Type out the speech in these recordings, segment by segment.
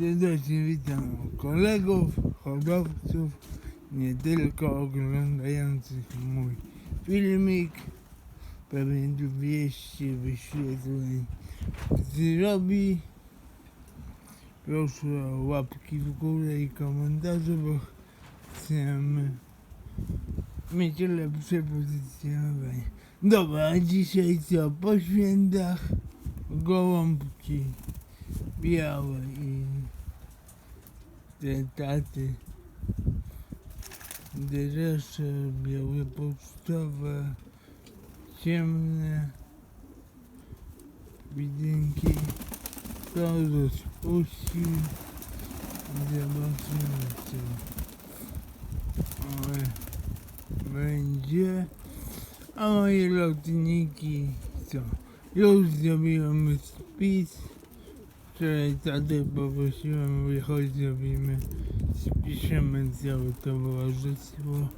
Serdecznie witam kolegów, hodowców, nie tylko oglądających mój filmik. Pewnie 200 wyświetleń zrobi. Proszę o łapki w górę i komentarze, bo chcemy mieć lepsze pozycjonowanie. Dobra, dzisiaj co? Po świętach gołąbki białe i te taty dresze białe pocztowe ciemne. Widynki to rozpuścił zobaczymy co Oj, będzie. A moje lotniki co już zrobiłem spis Wczoraj tatę poprosiłem, wychodź, zrobimy, spiszemy całe towarzystwo.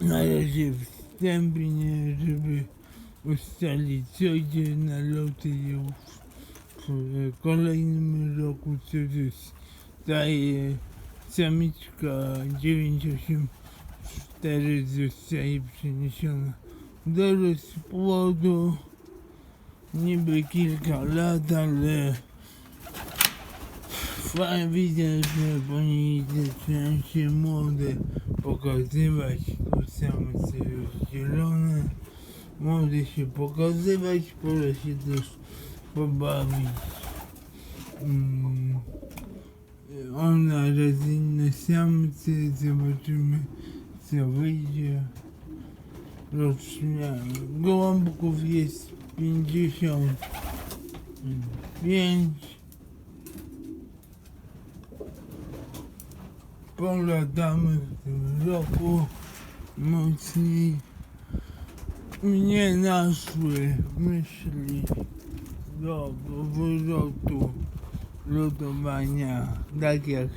Na razie wstępnie, żeby ustalić, co idzie na loty już w kolejnym roku, co to jest daje samiczka 984 zostaje przeniesiona do rozpłodu niby kilka lat, ale widzę, że oni zaczynają się młode pokazywać, to same są rozdzielone, młode się pokazywać, pora się też pobawić. Mm. Ona raz inne samce, zobaczymy co wyjdzie. Rocznia gołąbków jest pięćdziesiąt pięć. Polatamy w tym roku mocniej. Mnie naszły myśli do powrotu lotowania, tak jak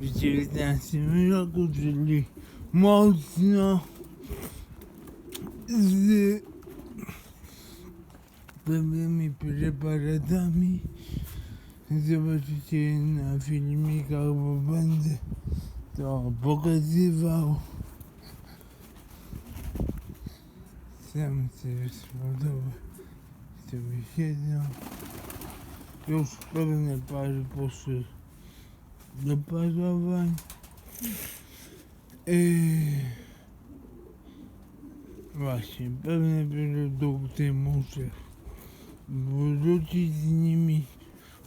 w 19 roku, czyli mocno z pewnymi preparatami. Zobaczycie na filmikach, bo będę to pokazywał. Sam sobie spodoba sobie siedzą. Już pewne pary poszły do parowań. Yy, właśnie, pewne produkty muszę wrócić z nimi,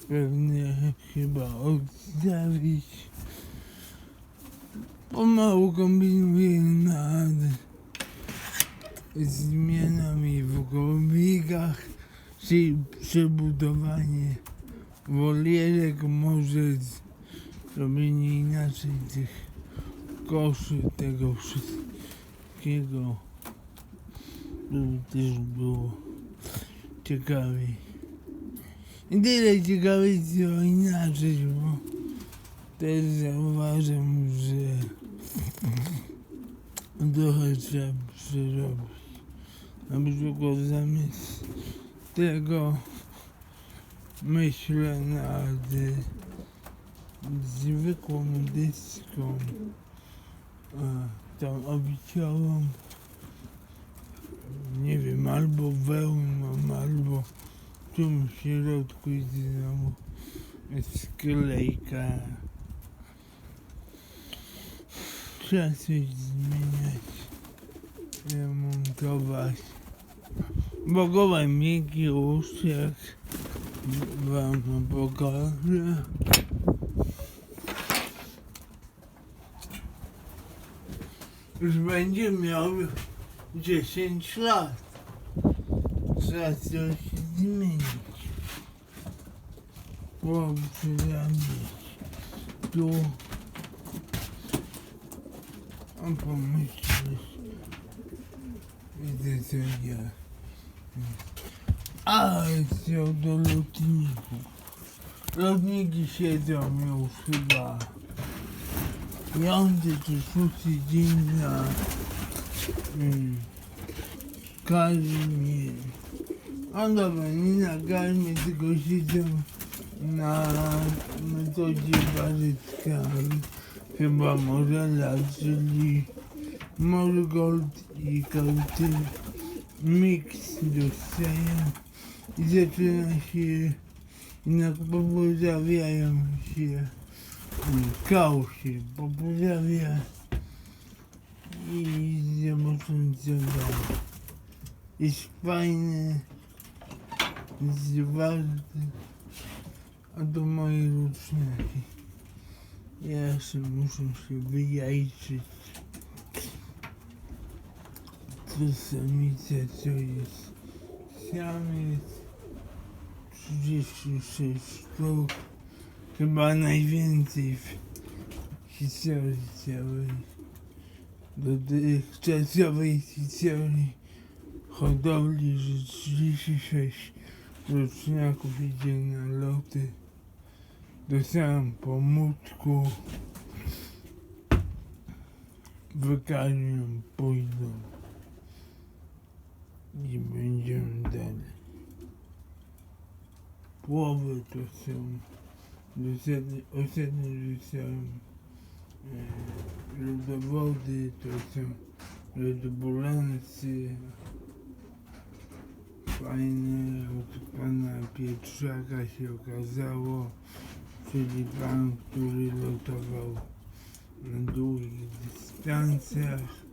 pewne chyba odstawić. Pomału kombinuję nad zmianami w gołębnikach, czyli przebudowanie wolierek, może zrobienie inaczej tych koszy, tego wszystkiego, żeby też było ciekawiej. I tyle ciekawiej, co inaczej, bo też zauważam, że trochę trzeba przerobić. Na przykład zamiast tego myślę nad zwykłą dyską, tą obieciałą nie wiem, albo wełną, albo czymś w środku i znowu sklejka. Trzeba coś zmieniać, remontować. Bo gołe miękki uszek wam pokażę. Już będzie miał 10 lat. Trzeba coś zmienić. Poprawić. Tu. A pomyśleć. Widzę co ja. A, co do lotników. Lotniki siedzą już chyba piąty czy szósty dzień na mm, karmie. A dobra, nie na karmie, tylko siedzą na metodzie Barytka chyba może lat, czyli Morgold i Kauty miks dostają i zaczyna się, jednak popojawiają się, kał się i zobaczącego jest fajny, zwarty, a to moje ruczniki. Ja się muszę się wyjajczyć. To samica to jest samiec 36 sztuk. Chyba najwięcej w historii całej dotychczasowej historii hodowli, że 36 roczniaków idzie na loty. Dostałem pomódku. Wykarmią, pójdą. I będziemy dalej. Połowy to są to są e, lodowody, to są lodobulansy. Fajne od pana Pietrzaka się okazało, czyli pan, który lotował na długich dystansach.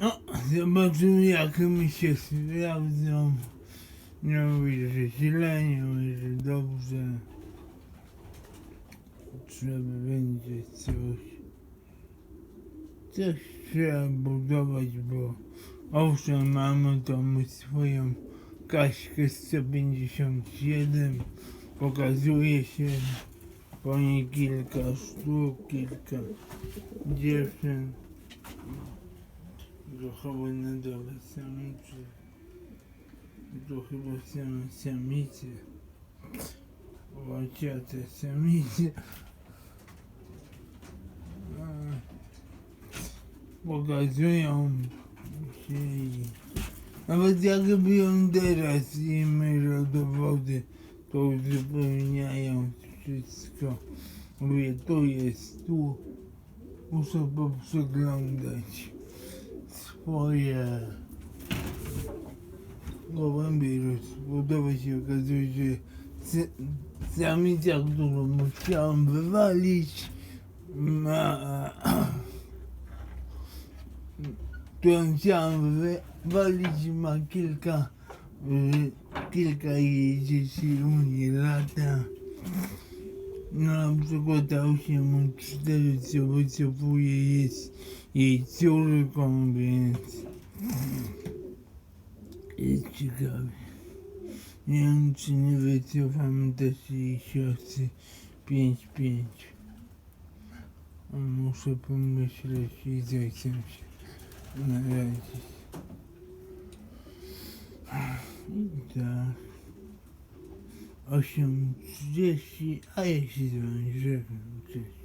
No, zobaczymy jak mi się sprawdzą. Nie mówię, że źle, nie mówię, że dobrze. Trzeba będzie coś. Coś trzeba budować, bo owszem, mamy tą swoją Kaśkę 157. Pokazuje się po niej kilka sztuk, kilka dziewczyn. Grochowe na dole samice. To chyba same samice. Łaciate samice. Pokazują się nawet jakby ją teraz i my rodowody to uzupełniają wszystko. Mówię, to jest tu. Muszę poprzeglądać swoje gołębie rozbudować się okazuje, że samica, którą musiałem wywalić, ma chciałem wywalić ma kilka y, kilka jej dzieci u mnie lata. No na przykład ta 84 co wycofuje jest jej córką, więc jest ciekawe. Nie wiem czy nie wycofam też jej siostry 5-5. A Muszę pomyśleć i z ojcem się naradzić. I tak. 8.30, a ja się z wami żegnam. Cześć.